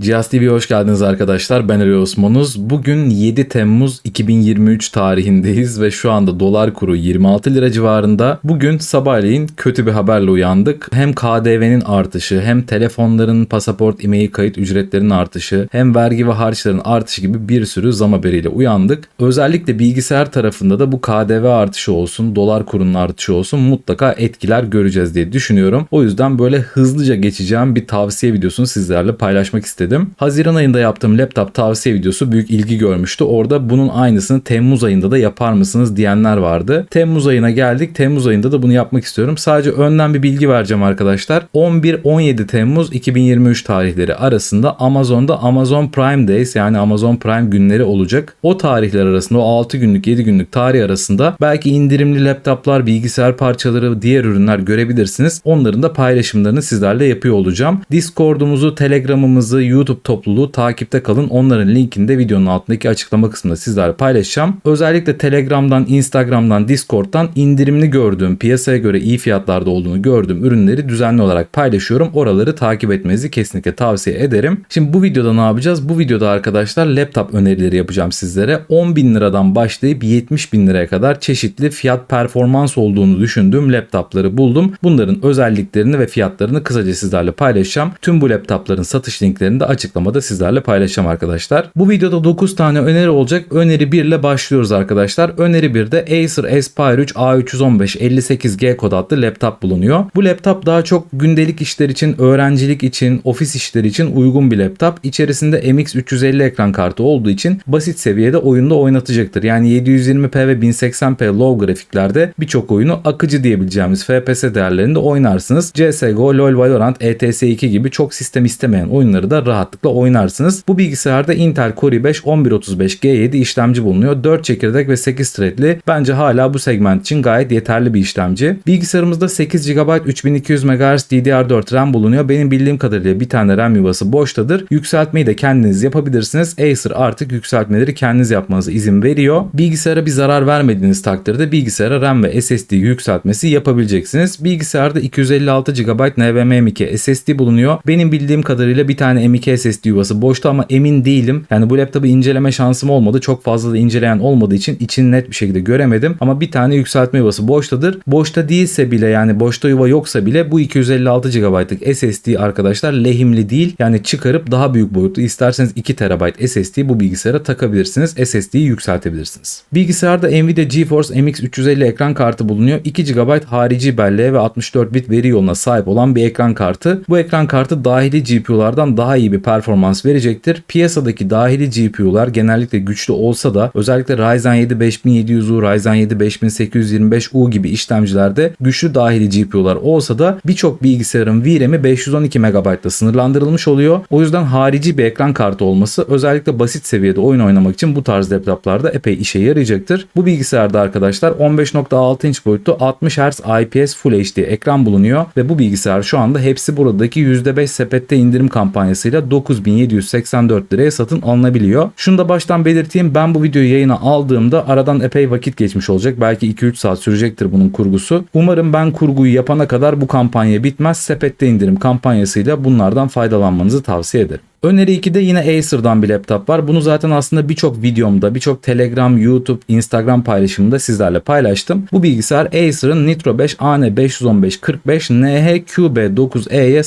Cihaz TV'ye hoş geldiniz arkadaşlar. Ben Ali Osmanuz. Bugün 7 Temmuz 2023 tarihindeyiz ve şu anda dolar kuru 26 lira civarında. Bugün sabahleyin kötü bir haberle uyandık. Hem KDV'nin artışı, hem telefonların pasaport, e-mail kayıt ücretlerinin artışı, hem vergi ve harçların artışı gibi bir sürü zam haberiyle uyandık. Özellikle bilgisayar tarafında da bu KDV artışı olsun, dolar kurunun artışı olsun mutlaka etkiler göreceğiz diye düşünüyorum. O yüzden böyle hızlıca geçeceğim bir tavsiye videosunu sizlerle paylaşmak istedim istedim. Haziran ayında yaptığım laptop tavsiye videosu büyük ilgi görmüştü. Orada bunun aynısını Temmuz ayında da yapar mısınız diyenler vardı. Temmuz ayına geldik. Temmuz ayında da bunu yapmak istiyorum. Sadece önden bir bilgi vereceğim arkadaşlar. 11-17 Temmuz 2023 tarihleri arasında Amazon'da Amazon Prime Days yani Amazon Prime günleri olacak. O tarihler arasında o 6 günlük 7 günlük tarih arasında belki indirimli laptoplar, bilgisayar parçaları, diğer ürünler görebilirsiniz. Onların da paylaşımlarını sizlerle yapıyor olacağım. Discord'umuzu, Telegram'ımızı, YouTube topluluğu takipte kalın. Onların linkini de videonun altındaki açıklama kısmında sizlerle paylaşacağım. Özellikle Telegram'dan, Instagram'dan, Discord'dan indirimli gördüğüm, piyasaya göre iyi fiyatlarda olduğunu gördüğüm ürünleri düzenli olarak paylaşıyorum. Oraları takip etmenizi kesinlikle tavsiye ederim. Şimdi bu videoda ne yapacağız? Bu videoda arkadaşlar laptop önerileri yapacağım sizlere. 10 bin liradan başlayıp 70 bin liraya kadar çeşitli fiyat performans olduğunu düşündüğüm laptopları buldum. Bunların özelliklerini ve fiyatlarını kısaca sizlerle paylaşacağım. Tüm bu laptopların satış linklerini de açıklamada sizlerle paylaşacağım arkadaşlar. Bu videoda 9 tane öneri olacak. Öneri 1 ile başlıyoruz arkadaşlar. Öneri 1'de Acer Aspire 3 A315 58G kod adlı laptop bulunuyor. Bu laptop daha çok gündelik işler için, öğrencilik için, ofis işleri için uygun bir laptop. İçerisinde MX350 ekran kartı olduğu için basit seviyede oyunda oynatacaktır. Yani 720p ve 1080p low grafiklerde birçok oyunu akıcı diyebileceğimiz FPS değerlerinde oynarsınız. CSGO, LoL, Valorant, ETS2 gibi çok sistem istemeyen oyunları da rahatlıkla oynarsınız. Bu bilgisayarda Intel Core i5 1135G7 işlemci bulunuyor. 4 çekirdek ve 8 threadli. Bence hala bu segment için gayet yeterli bir işlemci. Bilgisayarımızda 8 GB 3200 MHz DDR4 RAM bulunuyor. Benim bildiğim kadarıyla bir tane RAM yuvası boştadır. Yükseltmeyi de kendiniz yapabilirsiniz. Acer artık yükseltmeleri kendiniz yapmanıza izin veriyor. Bilgisayara bir zarar vermediğiniz takdirde bilgisayara RAM ve SSD yükseltmesi yapabileceksiniz. Bilgisayarda 256 GB NVMe M.2 SSD bulunuyor. Benim bildiğim kadarıyla bir tane M.2 SSD yuvası boşta ama emin değilim. Yani bu laptopu inceleme şansım olmadı. Çok fazla da inceleyen olmadığı için içini net bir şekilde göremedim. Ama bir tane yükseltme yuvası boştadır. Boşta değilse bile yani boşta yuva yoksa bile bu 256 GB'lık SSD arkadaşlar lehimli değil. Yani çıkarıp daha büyük boyutlu isterseniz 2 TB SSD bu bilgisayara takabilirsiniz. SSD'yi yükseltebilirsiniz. Bilgisayarda Nvidia GeForce MX 350 ekran kartı bulunuyor. 2 GB harici belleğe ve 64 bit veri yoluna sahip olan bir ekran kartı. Bu ekran kartı dahili GPU'lardan daha iyi bir performans verecektir. Piyasadaki dahili GPU'lar genellikle güçlü olsa da özellikle Ryzen 7 5700U, Ryzen 7 5825U gibi işlemcilerde güçlü dahili GPU'lar olsa da birçok bilgisayarın VRAM'i 512 MB'da sınırlandırılmış oluyor. O yüzden harici bir ekran kartı olması özellikle basit seviyede oyun oynamak için bu tarz laptoplarda epey işe yarayacaktır. Bu bilgisayarda arkadaşlar 15.6 inç boyutlu 60 Hz IPS Full HD ekran bulunuyor ve bu bilgisayar şu anda hepsi buradaki %5 sepette indirim kampanyasıyla 9784 liraya satın alınabiliyor. Şunu da baştan belirteyim ben bu videoyu yayına aldığımda aradan epey vakit geçmiş olacak. Belki 2-3 saat sürecektir bunun kurgusu. Umarım ben kurguyu yapana kadar bu kampanya bitmez. Sepette indirim kampanyasıyla bunlardan faydalanmanızı tavsiye ederim. Öneri 2'de yine Acer'dan bir laptop var. Bunu zaten aslında birçok videomda, birçok Telegram, YouTube, Instagram paylaşımında sizlerle paylaştım. Bu bilgisayar Acer'ın Nitro 5 AN51545 NHQB9E'ye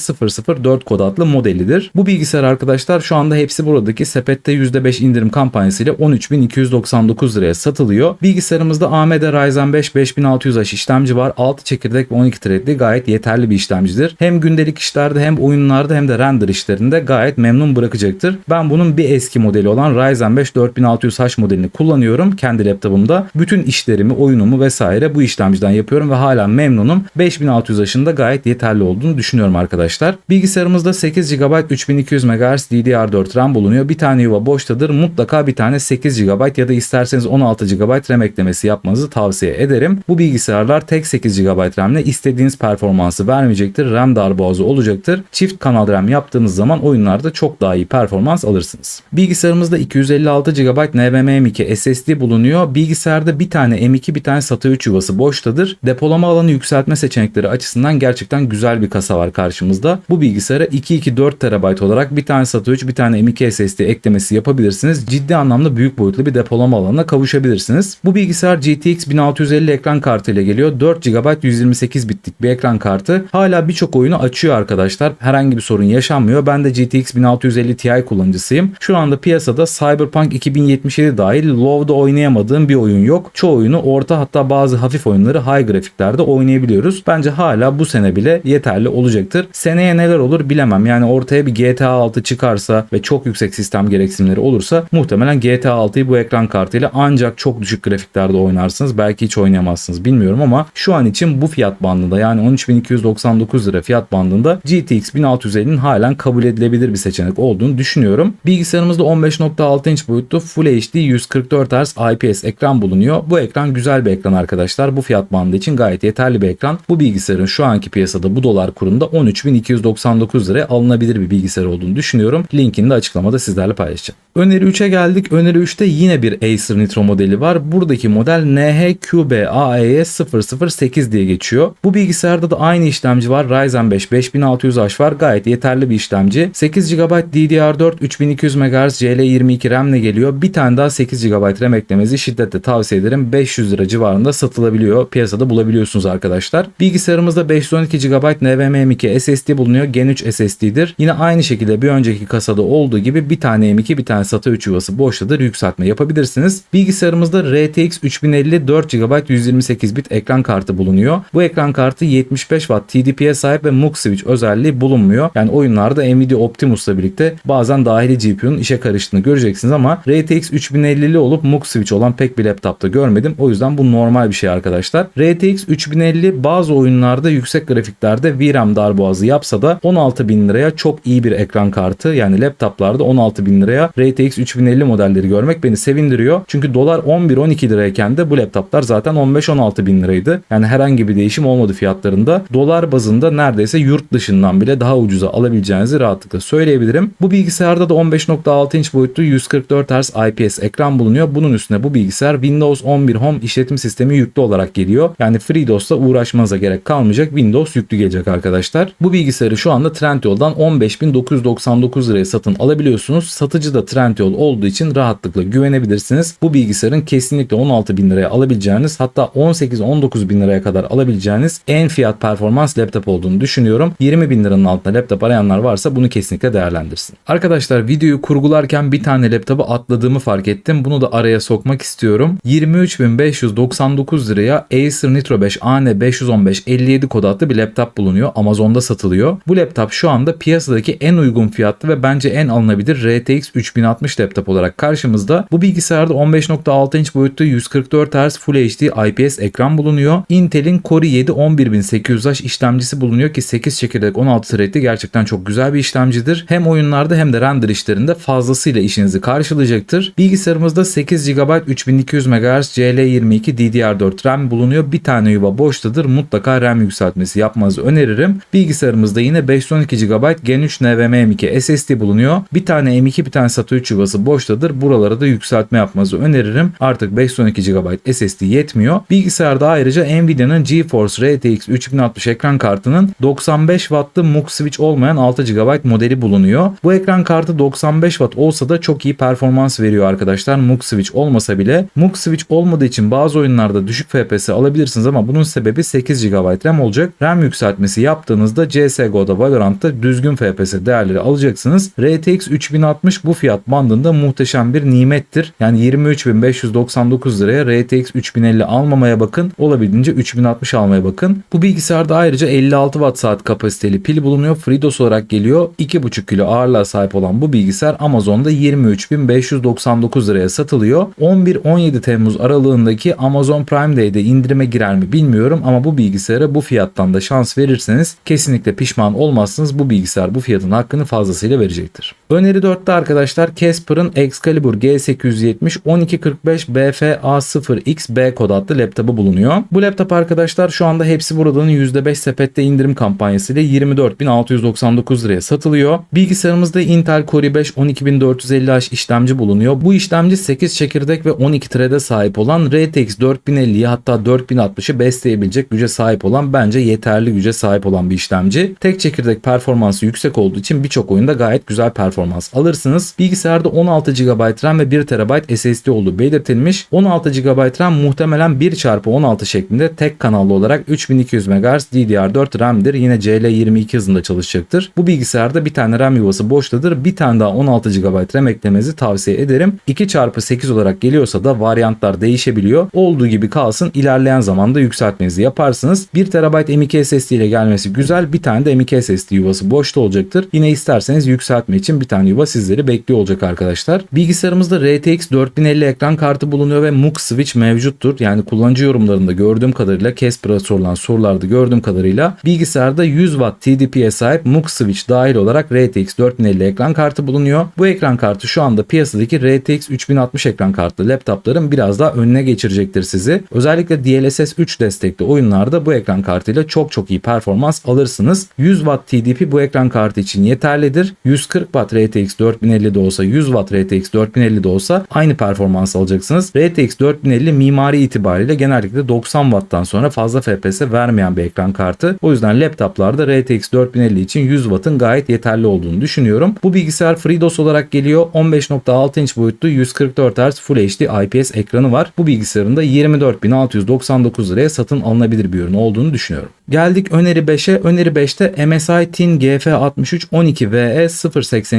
004 kod adlı modelidir. Bu bilgisayar arkadaşlar şu anda hepsi buradaki sepette %5 indirim kampanyasıyla 13.299 liraya satılıyor. Bilgisayarımızda AMD Ryzen 5 5600H işlemci var. 6 çekirdek ve 12 threadli gayet yeterli bir işlemcidir. Hem gündelik işlerde hem oyunlarda hem de render işlerinde gayet memnun bırakacaktır. Ben bunun bir eski modeli olan Ryzen 5 4600H modelini kullanıyorum kendi laptopumda. Bütün işlerimi, oyunumu vesaire bu işlemciden yapıyorum ve hala memnunum. 5600H'ın da gayet yeterli olduğunu düşünüyorum arkadaşlar. Bilgisayarımızda 8 GB 3200 MHz DDR4 RAM bulunuyor. Bir tane yuva boştadır. Mutlaka bir tane 8 GB ya da isterseniz 16 GB RAM eklemesi yapmanızı tavsiye ederim. Bu bilgisayarlar tek 8 GB RAM ile istediğiniz performansı vermeyecektir. RAM darboğazı olacaktır. Çift kanal RAM yaptığınız zaman oyunlarda çok çok daha iyi performans alırsınız. Bilgisayarımızda 256 GB NVMe M2 SSD bulunuyor. Bilgisayarda bir tane M2 bir tane SATA 3 yuvası boştadır. Depolama alanı yükseltme seçenekleri açısından gerçekten güzel bir kasa var karşımızda. Bu bilgisayara 224 TB olarak bir tane SATA 3 bir tane M2 SSD eklemesi yapabilirsiniz. Ciddi anlamda büyük boyutlu bir depolama alanına kavuşabilirsiniz. Bu bilgisayar GTX 1650 ekran kartı ile geliyor. 4 GB 128 bitlik bir ekran kartı. Hala birçok oyunu açıyor arkadaşlar. Herhangi bir sorun yaşanmıyor. Ben de GTX 1650 Ti kullanıcısıyım. Şu anda piyasada Cyberpunk 2077 dahil low'da oynayamadığım bir oyun yok. Çoğu oyunu orta hatta bazı hafif oyunları high grafiklerde oynayabiliyoruz. Bence hala bu sene bile yeterli olacaktır. Seneye neler olur bilemem. Yani ortaya bir GTA 6 çıkarsa ve çok yüksek sistem gereksinimleri olursa muhtemelen GTA 6'yı bu ekran kartıyla ancak çok düşük grafiklerde oynarsınız. Belki hiç oynayamazsınız bilmiyorum ama şu an için bu fiyat bandında yani 13.299 lira fiyat bandında GTX 1650'nin halen kabul edilebilir bir seçenek olduğunu düşünüyorum. Bilgisayarımızda 15.6 inç boyutlu Full HD 144 Hz IPS ekran bulunuyor. Bu ekran güzel bir ekran arkadaşlar. Bu fiyat bandı için gayet yeterli bir ekran. Bu bilgisayarın şu anki piyasada bu dolar kurunda 13.299 liraya alınabilir bir bilgisayar olduğunu düşünüyorum. Linkini de açıklamada sizlerle paylaşacağım. Öneri 3'e geldik. Öneri 3'te yine bir Acer Nitro modeli var. Buradaki model NHQB-AES 008 diye geçiyor. Bu bilgisayarda da aynı işlemci var. Ryzen 5 5600H var. Gayet yeterli bir işlemci. 8 GB DDR4 3200 MHz CL22 RAM ile geliyor. Bir tane daha 8 GB RAM eklemesi şiddetle tavsiye ederim. 500 lira civarında satılabiliyor. Piyasada bulabiliyorsunuz arkadaşlar. Bilgisayarımızda 512 GB NVMe M2 SSD bulunuyor. Gen 3 SSD'dir. Yine aynı şekilde bir önceki kasada olduğu gibi bir tane M2 bir tane SATA 3 yuvası boştadır. Yükseltme yapabilirsiniz. Bilgisayarımızda RTX 3050 4 GB 128 bit ekran kartı bulunuyor. Bu ekran kartı 75 Watt TDP'ye sahip ve MUX switch özelliği bulunmuyor. Yani oyunlarda Nvidia Optimus'la birlikte bazen dahili GPU'nun işe karıştığını göreceksiniz ama RTX 3050'li olup MUX switch olan pek bir laptopta görmedim. O yüzden bu normal bir şey arkadaşlar. RTX 3050 bazı oyunlarda yüksek grafiklerde VRAM darboğazı yapsa da 16.000 liraya çok iyi bir ekran kartı yani laptoplarda 16.000 liraya RTX 3050 modelleri görmek beni sevindiriyor. Çünkü dolar 11-12 lirayken de bu laptoplar zaten 15-16 bin liraydı. Yani herhangi bir değişim olmadı fiyatlarında. Dolar bazında neredeyse yurt dışından bile daha ucuza alabileceğinizi rahatlıkla söyleyebilirim. Bu bilgisayarda da 15.6 inç boyutlu 144 Hz IPS ekran bulunuyor. Bunun üstüne bu bilgisayar Windows 11 Home işletim sistemi yüklü olarak geliyor. Yani FreeDOS'la uğraşmanıza gerek kalmayacak. Windows yüklü gelecek arkadaşlar. Bu bilgisayarı şu anda Trendyol'dan 15.999 liraya satın alabiliyorsunuz. Satıcı da Trendyol olduğu için rahatlıkla güvenebilirsiniz. Bu bilgisayarın kesinlikle 16.000 liraya alabileceğiniz hatta 18-19 bin liraya kadar alabileceğiniz en fiyat performans laptop olduğunu düşünüyorum. 20 bin liranın altında laptop arayanlar varsa bunu kesinlikle değerlendirsin. Arkadaşlar videoyu kurgularken bir tane laptopu atladığımı fark ettim. Bunu da araya sokmak istiyorum. 23.599 liraya Acer Nitro 5 AN515 57 kod adlı bir laptop bulunuyor. Amazon'da satılıyor. Bu laptop şu anda piyasadaki en uygun fiyatlı ve bence en alınabilir RTX 3060 laptop olarak karşımızda. Bu bilgisayarda 15.6 inç boyutlu 144 Hz Full HD IPS ekran bulunuyor. Intel'in Core i7 11800H işlemcisi bulunuyor ki 8 çekirdek 16 threadli gerçekten çok güzel bir işlemcidir. Hem oyunlarda hem de render işlerinde fazlasıyla işinizi karşılayacaktır. Bilgisayarımızda 8 GB 3200 MHz CL22 DDR4 RAM bulunuyor. Bir tane yuva boştadır. Mutlaka RAM yükseltmesi yapmanızı öneririm. Bilgisayarımızda yine 512 GB Gen 3 NVMe M2 SSD bulunuyor. Bir tane M2 bir tane SATA 3 yuvası boştadır. Buralara da yükseltme yapmanızı öneririm. Artık 512 GB SSD yetmiyor. Bilgisayarda ayrıca Nvidia'nın GeForce RTX 3060 ekran kartının 95 Watt'lı MUX switch olmayan 6 GB modeli bulunuyor. Bu ekran kartı 95 Watt olsa da çok iyi performans veriyor arkadaşlar. MUX switch olmasa bile MUX switch olmadığı için bazı oyunlarda düşük FPS alabilirsiniz ama bunun sebebi 8 GB RAM olacak. RAM yükseltmesi yaptığınızda CSGO'da Valorant'ta düzgün FPS değerleri alacaksınız. RTX 3060 bu fiyat bandında muhteşem bir nimettir. Yani 23.599 liraya RTX 3050 almamaya bakın. Olabildiğince 3060 almaya bakın. Bu bilgisayarda ayrıca 56 Watt saat kapasiteli pil bulunuyor. FreeDOS olarak geliyor. 2,5 kilo ağırlığa sahip olan bu bilgisayar Amazon'da 23.599 liraya satılıyor. 11-17 Temmuz aralığındaki Amazon Prime Day'de indirime girer mi bilmiyorum ama bu bilgisayara bu fiyattan da şans verirseniz kesinlikle pişman olmazsınız. Bu bilgisayar bu fiyatın hakkını fazlasıyla verecektir. Öneri 4'te arkadaşlar Casper'ın Excalibur G870 1245 BFA0X-B kod adlı laptopu bulunuyor. Bu laptop arkadaşlar şu anda hepsi buradanın %5 sepette indirim kampanyası ile 24.699 liraya satılıyor. Bilgisayarımızda Intel Core i5 12450H işlemci bulunuyor. Bu işlemci 8 çekirdek ve 12 thread'e sahip olan RTX 4050'yi hatta 4060'ı besleyebilecek güce sahip olan bence yeterli güce sahip olan bir işlemci. Tek çekirdek performansı yüksek olduğu için birçok oyunda gayet güzel performans alırsınız. Bilgisayarda 16 GB RAM ve 1 TB SSD olduğu belirtilmiş. 16 GB RAM muhtemelen 1x16 şeklinde tek kanallı olarak 3200 MHz DDR4 RAM'dir. Yine CL22 hızında çalışacaktır. Bu bilgisayarda bir tane RAM yuvası boştadır. Bir tane daha 16 GB RAM eklemenizi tavsiye ederim. 2x8 olarak geliyorsa da varyantlar değişebiliyor. Olduğu gibi kalsın. İlerleyen zamanda yükseltmenizi yaparsınız. 1 TB M.2 SSD ile gelmesi güzel. Bir tane de M.2 SSD yuvası boşta olacaktır. Yine isterseniz yükseltme için bir tane yuva sizleri bekliyor olacak arkadaşlar. Bilgisayarımızda RTX 4050 ekran kartı bulunuyor ve MUX switch mevcuttur. Yani kullanıcı yorumlarında gördüğüm kadarıyla Casper'a sorulan sorularda gördüğüm kadarıyla bilgisayarda 100 Watt TDP'ye sahip MUX switch dahil olarak RTX 4050 ekran kartı bulunuyor. Bu ekran kartı şu anda piyasadaki RTX 3060 ekran kartlı laptopların biraz daha önüne geçirecektir sizi. Özellikle DLSS 3 destekli oyunlarda bu ekran kartıyla çok çok iyi performans alırsınız. 100 Watt TDP bu ekran kartı için yeterlidir. 140 Watt RTX 4050 de olsa 100 Watt RTX 4050 de olsa aynı performans alacaksınız. RTX 4050 mimari itibariyle genellikle 90 Watt'tan sonra fazla FPS vermeyen bir ekran kartı. O yüzden laptoplarda RTX 4050 için 100 Watt'ın gayet yeterli olduğunu düşünüyorum. Bu bilgisayar FreeDOS olarak geliyor. 15.6 inç boyutlu 144 Hz Full HD IPS ekranı var. Bu bilgisayarın da 24.699 liraya satın alınabilir bir ürün olduğunu düşünüyorum. Geldik öneri 5'e. Öneri 5'te MSI Tin GF63 12VE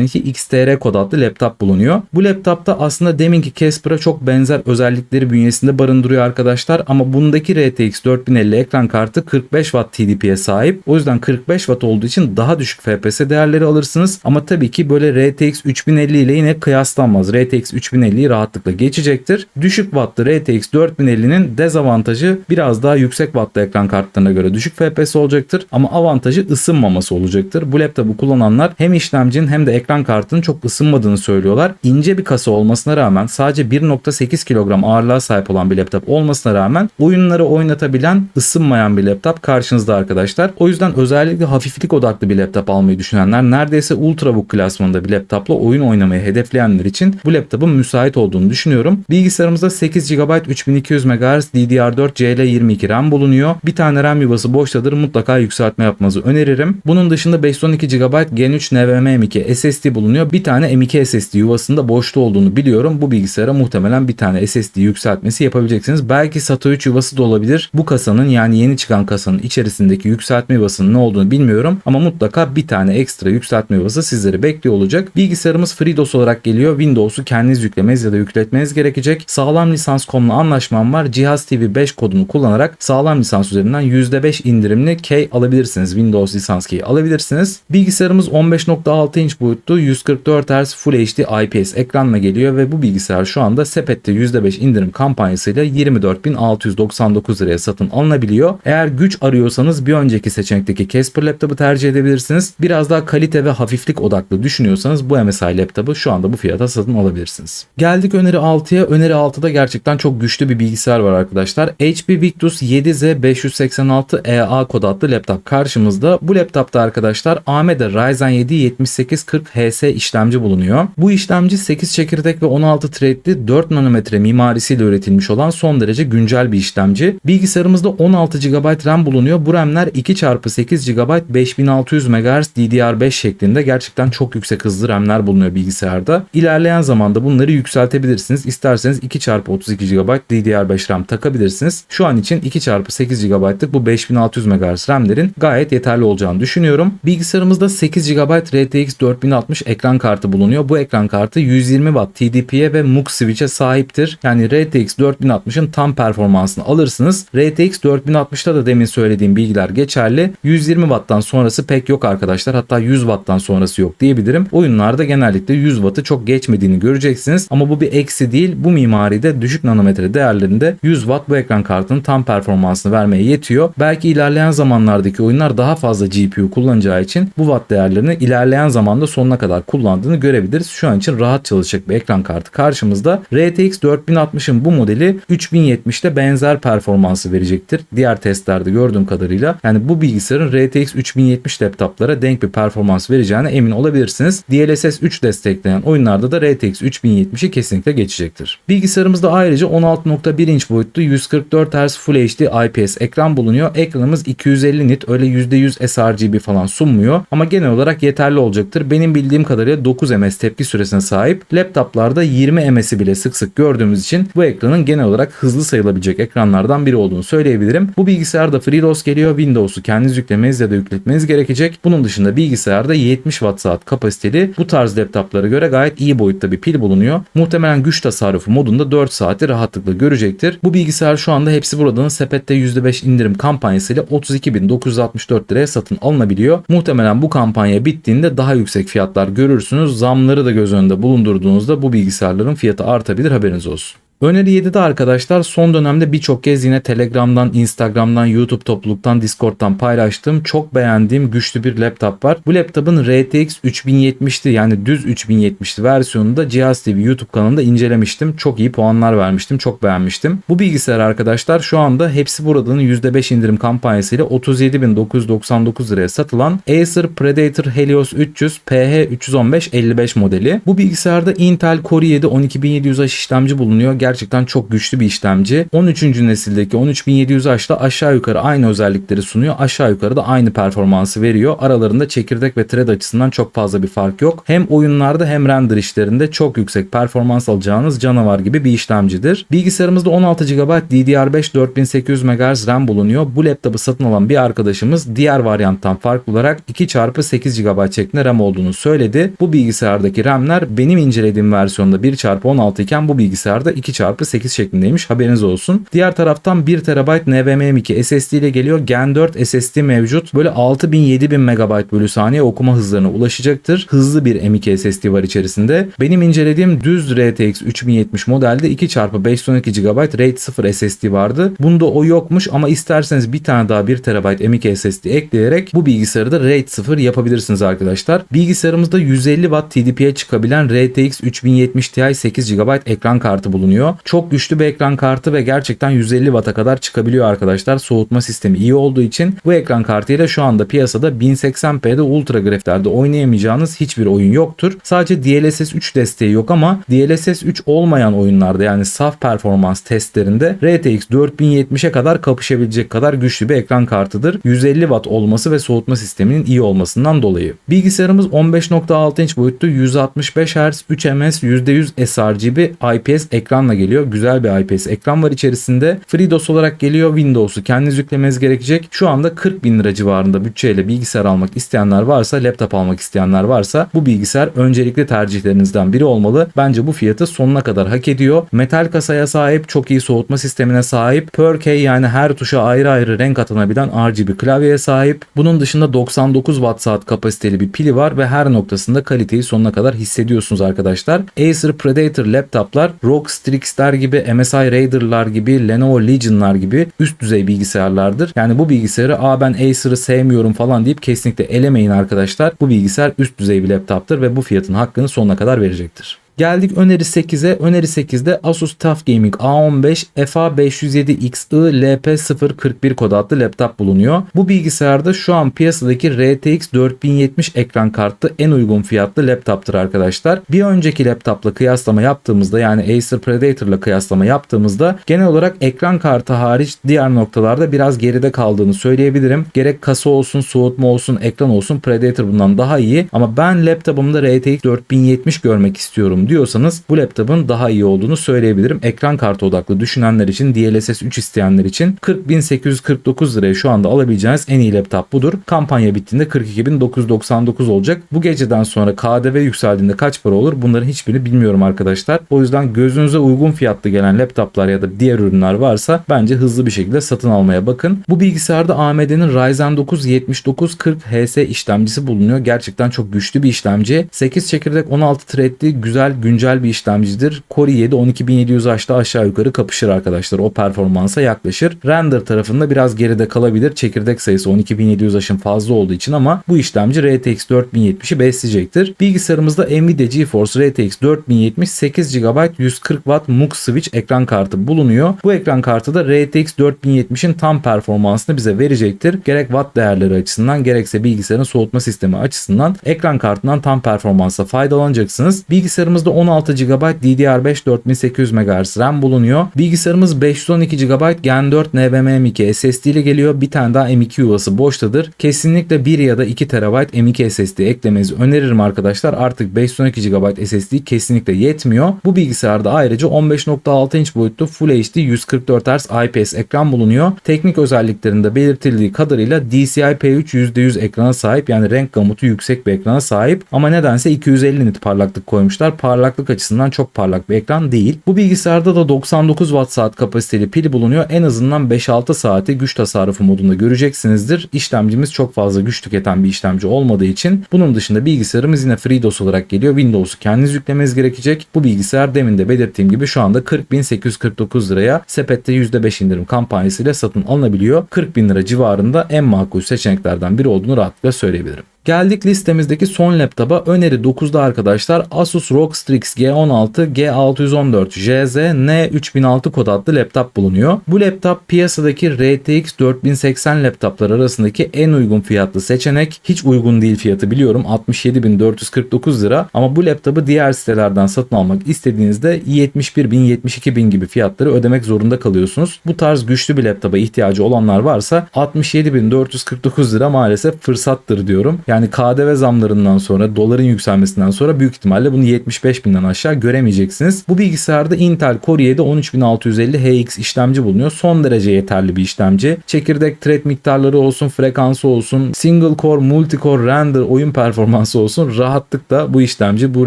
082 XTR kod adlı laptop bulunuyor. Bu laptopta aslında deminki Casper'a çok benzer özellikleri bünyesinde barındırıyor arkadaşlar ama bundaki RTX 4050 ekran kartı 45 Watt TDP'ye sahip. O yüzden 45 Watt olduğu için daha düşük FPS değerleri alırsınız ama tabii ki böyle RTX 3050 ile yine kıyaslanmaz. RTX 3050'yi rahatlıkla geçecektir. Düşük wattlı RTX 4050'nin dezavantajı biraz daha yüksek wattlı ekran kartlarına göre düşük FPS olacaktır ama avantajı ısınmaması olacaktır. Bu laptopu kullananlar hem işlemcinin hem de ekran kartının çok ısınmadığını söylüyorlar. İnce bir kasa olmasına rağmen sadece 1.8 kilogram ağırlığa sahip olan bir laptop olmasına rağmen oyunları oynatabilen ısınmayan bir laptop karşınızda arkadaşlar. O yüzden özellikle hafiflik odaklı bir laptop almayı düşünenler neredeyse ultrabook klasmanında bir laptopla oyun oynamayı hedefleyenler için bu laptopun müsait olduğunu düşünüyorum. Bilgisayarımızda 8 GB 3200 MHz DDR4 CL22 RAM bulunuyor. Bir tane RAM yuvası boştadır mutlaka yükseltme yapmanızı öneririm. Bunun dışında 512 GB Gen 3 NVMe M.2 SSD bulunuyor. Bir tane M.2 SSD yuvasında boşta olduğunu biliyorum. Bu bilgisayara muhtemelen bir tane SSD yükseltmesi yapabileceksiniz. Belki SATA 3 yuvası da olabilir. Bu kasanın yani yeni çıkan kasanın içerisindeki yükseltme yuvasının ne olduğunu bilmiyorum ama mutlaka bir tane ekstra yükseltme yuvası sizleri bekliyor olacak. Bilgisayarımız FreeDOS olarak geliyor. Windows'u kendiniz yüklemeniz ya da yükletmeniz gerekecek. Sağlam lisans.com'la anlaşmam var. Cihaz TV 5 kodunu kullanarak sağlam lisans üzerinden %5 indirimli key alabilirsiniz. Windows lisans key alabilirsiniz. Bilgisayarımız 15.6 inç boyutlu 144 Hz Full HD IPS ekranla geliyor ve bu bilgisayar şu anda sepette %5 indirim kampanyasıyla 24.699 liraya satın alınabiliyor. Eğer güç arıyorsanız bir önceki seçenekteki Casper laptopu tercih edebilirsiniz. Biraz daha kalite ve hafiflik odaklı düşünüyorsanız bu MSI laptopu şu anda bu fiyata satın alabilirsiniz. Geldik öneri 6'ya. Öneri 6'da gerçekten çok güçlü bir bilgisayar var arkadaşlar. HP Victus 7Z 586 EA kod adlı laptop karşımızda. Bu laptopta arkadaşlar AMD Ryzen 7 7840 HS işlemci bulunuyor. Bu işlemci 8 çekirdek ve 16 threadli 4 nanometre mimarisiyle üretilmiş olan son derece güncel bir işlemci. Bilgisayarımızda 16 GB RAM bulunuyor. Bu RAM'ler 2x8 GB 5600 MHz DDR5 şeklinde gerçekten çok yüksek hızlı RAM'ler bulunuyor bilgisayarda. İlerleyen zamanda bunları yükseltebilirsiniz. İsterseniz 2x32 GB DDR5 RAM takabilirsiniz. Şu an için 2x8 GB'lık bu 5600 MHz RAM'lerin gayet yeterli olacağını düşünüyorum. Bilgisayarımızda 8 GB RTX 4060 ekran kartı bulunuyor. Bu ekran kartı 120 Watt TDP'ye ve MUX switch'e sahiptir. Yani RTX 4060'ın tam performansını alırsınız. RTX 4060'ta da demin söylediğim bilgiler geçerli. 120 Watt'tan sonrası pek yok arkadaşlar. Hatta 100 Watt'tan sonrası yok diyebilirim. Oyunlarda genellikle 100 Watt'ı çok geçmediğini göreceksiniz. Ama bu bir eksi değil. Bu mimaride düşük nanometre değerlerinde 100 Watt bu ekran kartının tam performansını vermeye yetiyor. Belki ilerleyen zamanlardaki oyunlar daha fazla GPU kullanacağı için bu watt değerlerini ilerleyen zamanda sonuna kadar kullandığını görebiliriz. Şu an için rahat çalışacak bir ekran kartı karşımızda. RTX 4060'ın bu modeli 3070'te benzer performansı verecektir. Diğer testlerde gördüğüm kadarıyla yani bu bilgisayarın RTX 3070 laptoplara denk bir performans vereceğine emin olabilirsiniz. DLSS 3 destekleyen oyunlarda da RTX 3070'i kesinlikle geçecektir. Bilgisayarımızda ayrıca 16.1 inç boyutlu 144 Hz Full HD IPS ekran bulunuyor. Ekranımız 250 nit öyle %100 sRGB falan sunmuyor ama genel olarak yeterli olacaktır. Benim bildiğim kadarıyla 9 ms tepki süresine sahip. Laptoplarda 20 ms'i bile sık sık gördüğümüz için bu ekranın genel olarak hızlı sayılabilecek ekranlardan biri olduğunu söyleyebilirim. Bu bilgisayarda FreeROS geliyor. Windows'u kendiniz yüklemeniz ya da yükletmeniz gerekecek. Bunun dışında bilgisayarda 70 watt saat kapasiteli bu tarz laptoplara göre gayet iyi boyutta bir pil bulunuyor. Muhtemelen güç tasarrufu modunda 4 saati rahatlıkla görecektir. Bu bilgisayar şu anda hepsi buradanın sepette %5 indirim kampanyasıyla 32.964 liraya satın alınabiliyor. Muhtemelen bu kampanya bittiğinde daha yüksek fiyatlar görürsünüz. Zamları da göz önünde bulundurduğunuzda bu bilgisayarların fiyatı artabilir haberiniz olsun. Öneri 7'de arkadaşlar son dönemde birçok kez yine Telegram'dan, Instagram'dan, YouTube topluluktan, Discord'dan paylaştığım çok beğendiğim güçlü bir laptop var. Bu laptopun RTX 3070'li yani düz 3070'li versiyonunda Cihaz TV YouTube kanalında incelemiştim. Çok iyi puanlar vermiştim. Çok beğenmiştim. Bu bilgisayar arkadaşlar şu anda hepsi buradanın %5 indirim kampanyasıyla 37.999 liraya satılan Acer Predator Helios 300 PH315-55 modeli. Bu bilgisayarda Intel Core i7 12700H işlemci bulunuyor gerçekten çok güçlü bir işlemci. 13. nesildeki 13700H da aşağı yukarı aynı özellikleri sunuyor. Aşağı yukarı da aynı performansı veriyor. Aralarında çekirdek ve thread açısından çok fazla bir fark yok. Hem oyunlarda hem render işlerinde çok yüksek performans alacağınız canavar gibi bir işlemcidir. Bilgisayarımızda 16 GB DDR5 4800 MHz RAM bulunuyor. Bu laptopu satın alan bir arkadaşımız diğer varyanttan farklı olarak 2x8 GB şeklinde RAM olduğunu söyledi. Bu bilgisayardaki RAM'ler benim incelediğim versiyonda 1x16 iken bu bilgisayarda 2 çarpı 8 şeklindeymiş haberiniz olsun. Diğer taraftan 1 TB NVMe2 SSD ile geliyor. Gen 4 SSD mevcut. Böyle 6000-7000 MB bölü saniye okuma hızlarına ulaşacaktır. Hızlı bir M2 SSD var içerisinde. Benim incelediğim düz RTX 3070 modelde 2 çarpı 512 GB RAID 0 SSD vardı. Bunda o yokmuş ama isterseniz bir tane daha 1 TB M2 SSD ekleyerek bu bilgisayarı da RAID 0 yapabilirsiniz arkadaşlar. Bilgisayarımızda 150 Watt TDP'ye çıkabilen RTX 3070 Ti 8 GB ekran kartı bulunuyor bulunuyor. Çok güçlü bir ekran kartı ve gerçekten 150 Watt'a kadar çıkabiliyor arkadaşlar. Soğutma sistemi iyi olduğu için bu ekran kartıyla şu anda piyasada 1080p'de ultra grafiklerde oynayamayacağınız hiçbir oyun yoktur. Sadece DLSS 3 desteği yok ama DLSS 3 olmayan oyunlarda yani saf performans testlerinde RTX 4070'e kadar kapışabilecek kadar güçlü bir ekran kartıdır. 150 Watt olması ve soğutma sisteminin iyi olmasından dolayı. Bilgisayarımız 15.6 inç boyutlu 165 Hz 3 ms %100 sRGB IPS ekranla geliyor. Güzel bir IPS ekran var içerisinde. FreeDOS olarak geliyor. Windows'u kendiniz yüklemeniz gerekecek. Şu anda 40 bin lira civarında bütçeyle bilgisayar almak isteyenler varsa, laptop almak isteyenler varsa bu bilgisayar öncelikli tercihlerinizden biri olmalı. Bence bu fiyatı sonuna kadar hak ediyor. Metal kasaya sahip, çok iyi soğutma sistemine sahip. Per key yani her tuşa ayrı ayrı renk atanabilen RGB klavyeye sahip. Bunun dışında 99 watt saat kapasiteli bir pili var ve her noktasında kaliteyi sonuna kadar hissediyorsunuz arkadaşlar. Acer Predator laptoplar ROG Strix RTX'ler gibi, MSI Raider'lar gibi, Lenovo Legion'lar gibi üst düzey bilgisayarlardır. Yani bu bilgisayarı aa ben Acer'ı sevmiyorum falan deyip kesinlikle elemeyin arkadaşlar. Bu bilgisayar üst düzey bir laptoptur ve bu fiyatın hakkını sonuna kadar verecektir. Geldik öneri 8'e. Öneri 8'de Asus TUF Gaming A15 FA507XI LP041 kod adlı laptop bulunuyor. Bu bilgisayarda şu an piyasadaki RTX 4070 ekran kartlı en uygun fiyatlı laptoptur arkadaşlar. Bir önceki laptopla kıyaslama yaptığımızda yani Acer Predator'la kıyaslama yaptığımızda genel olarak ekran kartı hariç diğer noktalarda biraz geride kaldığını söyleyebilirim. Gerek kasa olsun, soğutma olsun, ekran olsun Predator bundan daha iyi. Ama ben laptopumda RTX 4070 görmek istiyorum diyorsanız bu laptopun daha iyi olduğunu söyleyebilirim. Ekran kartı odaklı düşünenler için DLSS 3 isteyenler için 40.849 liraya şu anda alabileceğiniz en iyi laptop budur. Kampanya bittiğinde 42.999 olacak. Bu geceden sonra KDV yükseldiğinde kaç para olur bunların hiçbirini bilmiyorum arkadaşlar. O yüzden gözünüze uygun fiyatlı gelen laptoplar ya da diğer ürünler varsa bence hızlı bir şekilde satın almaya bakın. Bu bilgisayarda AMD'nin Ryzen 9 7940 HS işlemcisi bulunuyor. Gerçekten çok güçlü bir işlemci. 8 çekirdek 16 threadli güzel güncel bir işlemcidir. Core i7 12700H'da aşağı yukarı kapışır arkadaşlar. O performansa yaklaşır. Render tarafında biraz geride kalabilir. Çekirdek sayısı 12700H'ın fazla olduğu için ama bu işlemci RTX 4070'i besleyecektir. Bilgisayarımızda Nvidia GeForce RTX 4070 8 GB 140 Watt MUX switch ekran kartı bulunuyor. Bu ekran kartı da RTX 4070'in tam performansını bize verecektir. Gerek watt değerleri açısından gerekse bilgisayarın soğutma sistemi açısından ekran kartından tam performansa faydalanacaksınız. Bilgisayarımızda 16 GB DDR5 4800 MHz RAM bulunuyor. Bilgisayarımız 512 GB Gen 4 NVMe M2 SSD ile geliyor. Bir tane daha M2 yuvası boştadır. Kesinlikle 1 ya da 2 TB M2 SSD eklemenizi öneririm arkadaşlar. Artık 512 GB SSD kesinlikle yetmiyor. Bu bilgisayarda ayrıca 15.6 inç boyutlu Full HD 144 Hz IPS ekran bulunuyor. Teknik özelliklerinde belirtildiği kadarıyla DCI P3 %100 ekrana sahip yani renk gamutu yüksek bir ekrana sahip ama nedense 250 nit parlaklık koymuşlar. Parlaklık açısından çok parlak bir ekran değil. Bu bilgisayarda da 99 watt saat kapasiteli pil bulunuyor. En azından 5-6 saati güç tasarrufu modunda göreceksinizdir. İşlemcimiz çok fazla güç tüketen bir işlemci olmadığı için bunun dışında bilgisayarımız yine FreeDOS olarak geliyor. Windows'u kendiniz yüklemeniz gerekecek. Bu bilgisayar demin de belirttiğim gibi şu anda 40.849 liraya sepette %5 indirim kampanyasıyla satın alınabiliyor. 40 bin lira civarında en makul seçeneklerden biri olduğunu rahatlıkla söyleyebilirim. Geldik listemizdeki son laptopa. Öneri 9'da arkadaşlar Asus ROG Strix G16 G614 JZ N3006 kod adlı laptop bulunuyor. Bu laptop piyasadaki RTX 4080 laptoplar arasındaki en uygun fiyatlı seçenek. Hiç uygun değil fiyatı biliyorum 67.449 lira ama bu laptopu diğer sitelerden satın almak istediğinizde 71.000 72.000 gibi fiyatları ödemek zorunda kalıyorsunuz. Bu tarz güçlü bir laptopa ihtiyacı olanlar varsa 67.449 lira maalesef fırsattır diyorum. Yani KDV zamlarından sonra doların yükselmesinden sonra büyük ihtimalle bunu 75 binden aşağı göremeyeceksiniz. Bu bilgisayarda Intel Core i7 13650 HX işlemci bulunuyor. Son derece yeterli bir işlemci. Çekirdek thread miktarları olsun, frekansı olsun, single core, multi core, render, oyun performansı olsun rahatlıkla bu işlemci bu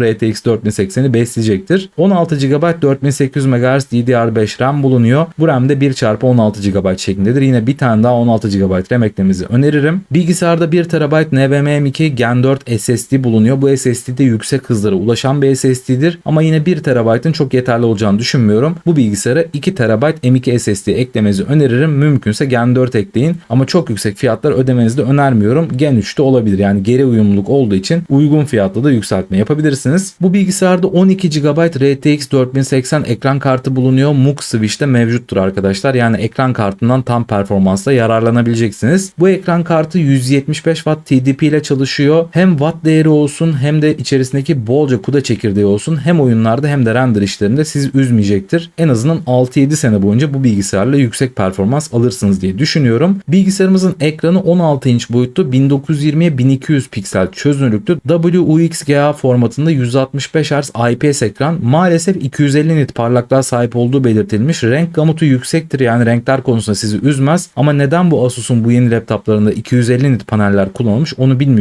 RTX 4080'i besleyecektir. 16 GB 4800 MHz DDR5 RAM bulunuyor. Bu RAM de 1 çarpı 16 GB şeklindedir. Yine bir tane daha 16 GB RAM eklememizi öneririm. Bilgisayarda 1 TB NVMe M2 Gen 4 SSD bulunuyor. Bu SSD de yüksek hızlara ulaşan bir SSD'dir ama yine 1 TB'ın çok yeterli olacağını düşünmüyorum. Bu bilgisayara 2 TB M2 SSD eklemenizi öneririm. Mümkünse Gen 4 ekleyin ama çok yüksek fiyatlar ödemenizi de önermiyorum. Gen 3'te olabilir. Yani geri uyumluluk olduğu için uygun fiyatla da yükseltme yapabilirsiniz. Bu bilgisayarda 12 GB RTX 4080 ekran kartı bulunuyor. MUX Switch'te mevcuttur arkadaşlar. Yani ekran kartından tam performansla yararlanabileceksiniz. Bu ekran kartı 175 Watt TDP ile çalışıyor. Hem watt değeri olsun hem de içerisindeki bolca kuda çekirdeği olsun hem oyunlarda hem de render işlerinde sizi üzmeyecektir. En azından 6-7 sene boyunca bu bilgisayarla yüksek performans alırsınız diye düşünüyorum. Bilgisayarımızın ekranı 16 inç boyutlu 1920'ye 1200 piksel çözünürlüklü WUXGA formatında 165 Hz IPS ekran maalesef 250 nit parlaklığa sahip olduğu belirtilmiş. Renk gamutu yüksektir yani renkler konusunda sizi üzmez ama neden bu Asus'un bu yeni laptoplarında 250 nit paneller kullanılmış onu bilmiyorum.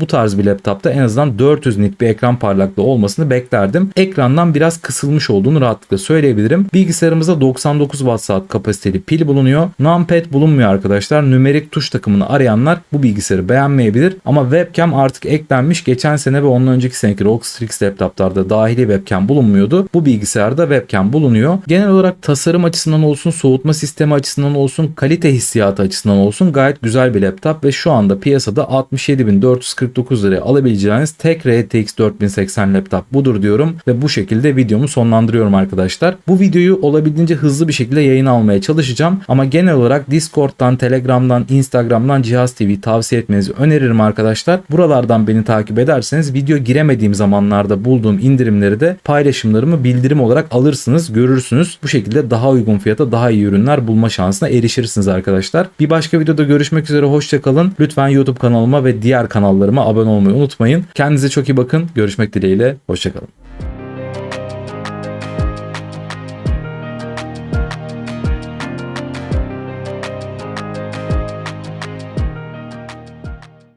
Bu tarz bir laptopta en azından 400 nit bir ekran parlaklığı olmasını beklerdim. Ekrandan biraz kısılmış olduğunu rahatlıkla söyleyebilirim. Bilgisayarımızda 99 watt saat kapasiteli pil bulunuyor. Numpad bulunmuyor arkadaşlar. Nümerik tuş takımını arayanlar bu bilgisayarı beğenmeyebilir. Ama webcam artık eklenmiş. Geçen sene ve ondan önceki seneki ROG Strix laptoplarda dahili webcam bulunmuyordu. Bu bilgisayarda webcam bulunuyor. Genel olarak tasarım açısından olsun, soğutma sistemi açısından olsun, kalite hissiyatı açısından olsun gayet güzel bir laptop ve şu anda piyasada 67.449 liraya alabileceğiniz tek RTX 4080 laptop budur diyorum ve bu şekilde videomu sonlandırıyorum arkadaşlar. Bu videoyu olabildiğince hızlı bir şekilde yayın almaya çalışacağım ama genel olarak Discord'dan, Telegram'dan, Instagram'dan Cihaz TV tavsiye etmenizi öneririm arkadaşlar. Buralardan beni takip ederseniz video giremediğim zamanlarda bulduğum indirimleri de paylaşımlarımı bildirim olarak alırsınız, görürsünüz. Bu şekilde daha uygun fiyata daha iyi ürünler bulma şansına erişirsiniz arkadaşlar. Bir başka videoda görüşmek üzere hoşçakalın. Lütfen YouTube kanalıma ve diğer kanallarıma abone olmayı unutmayın. Kendinize çok iyi bakın. Görüşmek dileğiyle. Hoşçakalın.